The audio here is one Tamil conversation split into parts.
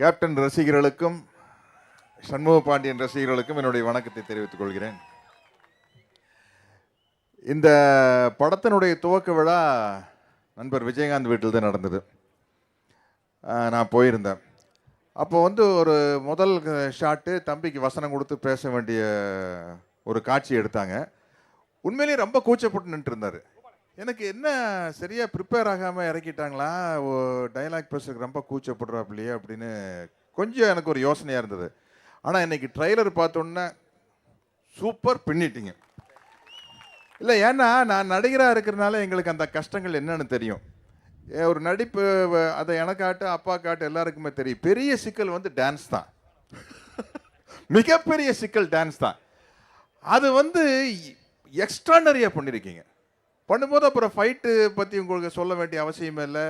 கேப்டன் ரசிகர்களுக்கும் சண்முக பாண்டியன் ரசிகர்களுக்கும் என்னுடைய வணக்கத்தை தெரிவித்துக் கொள்கிறேன். இந்த படத்தினுடைய துவக்க விழா நண்பர் விஜயகாந்த் வீட்டில் தான் நடந்தது. நான் போயிருந்தேன். அப்போ வந்து ஒரு முதல் ஷாட்டு தம்பிக்கு வசனம் கொடுத்து பேச வேண்டிய ஒரு காட்சி எடுத்தாங்க. உண்மையிலேயே ரொம்ப கூச்சப்பட்டு நின்றுருந்தார் எனக்கு என்ன சரியா ப்ரிப்பேர் ஆகாமல் இறக்கிட்டாங்களா? ஓ டைலாக் பேசுறதுக்கு ரொம்ப கூச்சப்படுறாப்லையே அப்படின்னு கொஞ்சம் எனக்கு ஒரு யோசனையாக இருந்தது. ஆனால் இன்னைக்கு ட்ரைலர் பார்த்தோன்னே சூப்பர் பின்னிட்டீங்க. இல்லை ஏன்னா நான் நடிகராக இருக்கிறனால எங்களுக்கு அந்த கஷ்டங்கள் என்னன்னு தெரியும். ஒரு நடிப்பு அதை எனக்காட்டு அப்பா காட்டு எல்லாருக்குமே தெரியும். பெரிய சிக்கல் வந்து டான்ஸ் தான். மிகப்பெரிய சிக்கல் டான்ஸ் தான். அது வந்து எக்ஸ்ட்ரானரியாக பண்ணியிருக்கீங்க பண்ணும்போது அப்புறம் ஃபைட்டு பற்றி உங்களுக்கு சொல்ல வேண்டிய அவசியமே இல்லை.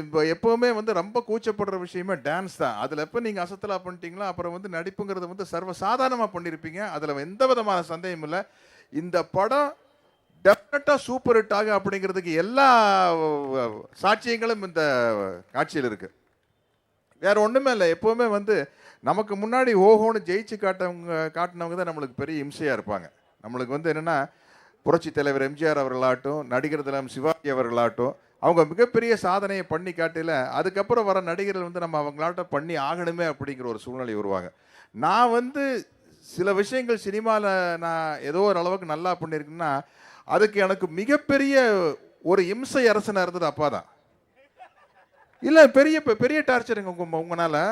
இப்போ எப்போவுமே வந்து ரொம்ப கூச்சப்படுற விஷயமே டான்ஸ் தான். அதில் எப்போ நீங்கள் அசத்தலா பண்ணிட்டீங்களோ அப்புறம் வந்து நடிப்புங்கிறது வந்து சர்வ சாதாரணமாக பண்ணியிருப்பீங்க அதில் எந்த விதமான சந்தேகமும் இல்லை. இந்த படம் டெஃபினட்டாக சூப்பர் ஹிட் ஆகும் அப்படிங்கிறதுக்கு எல்லா சாட்சியங்களும் இந்த காட்சியில் இருக்குது வேறு ஒன்றுமே இல்லை. எப்போவுமே வந்து நமக்கு முன்னாடி ஓஹோன்னு ஜெயிச்சு காட்டவங்க காட்டினவங்க தான் நம்மளுக்கு பெரிய இம்சையாக இருப்பாங்க. நம்மளுக்கு வந்து என்னென்னா புரட்சி தலைவர் எம்ஜிஆர் அவர்களாகட்டும் நடிகர் திலம் சிவாஜி அவர்களாகட்டும் அவங்க மிகப்பெரிய சாதனையை பண்ணி காட்டில அதுக்கப்புறம் வர நடிகர்கள் வந்து நம்ம அவங்களாட்ட பண்ணி ஆகணுமே அப்படிங்கிற ஒரு சூழ்நிலை உருவாங்க நான் வந்து சில விஷயங்கள் சினிமாவில் நான் ஏதோ ஒரு அளவுக்கு நல்லா பண்ணியிருக்கேன்னா அதுக்கு எனக்கு மிகப்பெரிய ஒரு இம்சை அரசனாக இருந்தது அப்பா தான். இல்லை பெரிய பெரிய டார்ச்சருங்க உங்கள் உங்களால்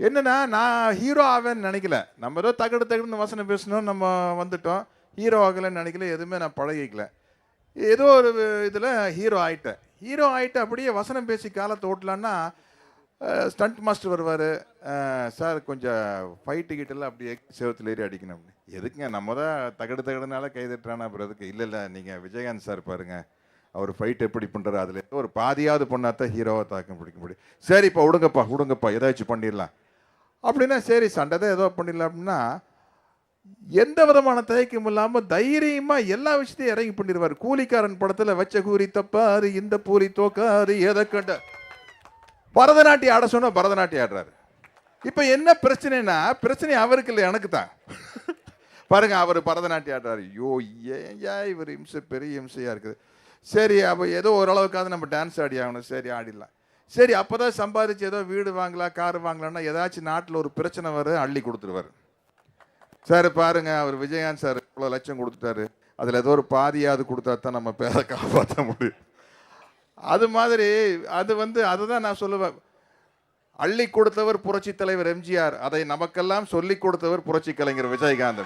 என்னென்னா நான் ஹீரோ ஆவேன்னு நினைக்கல. நம்ம ஏதோ தகடு தகடுன்னு வசனம் பேசணும் நம்ம வந்துட்டோம். ஹீரோ ஆகலைன்னு நினைக்கல எதுவுமே நான் பழகிக்கல. ஏதோ ஒரு இதில் ஹீரோ ஆகிட்டேன் ஹீரோ ஆகிட்டு அப்படியே வசனம் பேசி காலத்தை ஓட்டலான்னா ஸ்டண்ட் மாஸ்டர் வருவார். சார் கொஞ்சம் ஃபைட்டு கிட்டலாம் அப்படியே சேவத்தில் ஏறி அடிக்கணும் அப்படின்னு. எதுக்குங்க நம்ம தான் தகடு தகடுனால கைதட்டுறானா அப்புறம் எதுக்கு இல்லை இல்லை நீங்கள் விஜயகாந்த் சார் பாருங்க. அவர் ஃபைட் எப்படி பண்ணுறாரு அதில் ஏதோ ஒரு பாதியாவது பண்ணாதான் ஹீரோவை தாக்கம் பிடிக்க முடியும். சரிப்பா விடுங்கப்பா விடுங்கப்பா ஏதாச்சும் பண்ணிடலாம். அப்படின்னா சரி சண்டை தான் ஏதோ பண்ணிடலாம் அப்படின்னா எந்த விதமான தயக்கம் இல்லாம தைரியமா எல்லா விஷயத்தையும் இறங்கி பண்ணிடுவார். கூலிக்காரன் படத்துல வச்ச கூறி தப்பாரு இந்த பூரி தோக்காரு எதை கண்ட. பரதநாட்டியம் ஆட சொன்னா பரதநாட்டியம் ஆடுறாரு. இப்ப என்ன பிரச்சனைனா பிரச்சனை அவருக்கு இல்லை எனக்கு தான். பாருங்க அவர் பரதநாட்டியம் ஆடுறாரு. ஐயோ ஏன் இவர் இம்சை பெரிய இம்சையா இருக்குது. சரி அப்போ ஏதோ ஓரளவுக்காவது நம்ம டான்ஸ் ஆடி ஆகணும். சரி ஆடிடலாம். சரி அப்பதான் சம்பாதிச்சு ஏதோ வீடு வாங்கலாம் கார் வாங்கலாம்னா ஏதாச்சும் நாட்டில் ஒரு பிரச்சனை வர அள்ளி கொடுத்துருவாரு. சார் பாருங்க அவர் விஜயகாந்த் சார் இவ்வளோ லட்சம் கொடுத்துட்டாரு. அதில் ஏதோ ஒரு பாதியாவது கொடுத்தா தான் நம்ம பேரை காப்பாற்ற முடியும். அது மாதிரி அது வந்து அதுதான் நான் சொல்லுவேன். அள்ளி கொடுத்தவர் புரட்சி தலைவர் எம்ஜிஆர். அதை நமக்கெல்லாம் சொல்லி கொடுத்தவர் புரட்சி கலைஞர் விஜயகாந்த்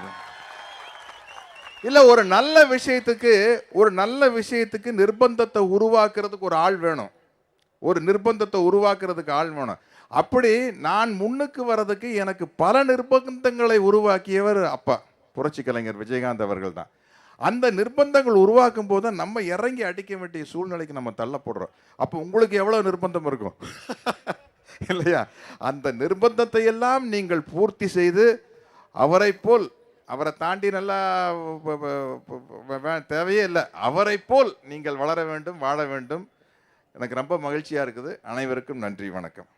இல்லை ஒரு நல்ல விஷயத்துக்கு ஒரு நல்ல விஷயத்துக்கு நிர்பந்தத்தை உருவாக்குறதுக்கு ஒரு ஆள் வேணும். ஒரு நிர்பந்தத்தை உருவாக்குறதுக்கு ஆள் வேணும். அப்படி நான் முன்னுக்கு வர்றதுக்கு எனக்கு பல நிர்பந்தங்களை உருவாக்கியவர் அப்பா புரட்சி கலைஞர் விஜயகாந்த் அவர்கள் தான். அந்த நிர்பந்தங்கள் உருவாக்கும் போது நம்ம இறங்கி அடிக்க வேண்டிய சூழ்நிலைக்கு நம்ம தள்ளப்படுறோம். அப்போ உங்களுக்கு எவ்வளோ நிர்பந்தம் இருக்கும்? இல்லையா? அந்த நிர்பந்தத்தை எல்லாம் நீங்கள் பூர்த்தி செய்து அவரை போல் அவரை தாண்டி நல்லா தேவையே இல்லை. அவரை போல் நீங்கள் வளர வேண்டும் வாழ வேண்டும். எனக்கு ரொம்ப மகிழ்ச்சியாக இருக்குது. அனைவருக்கும் நன்றி வணக்கம்.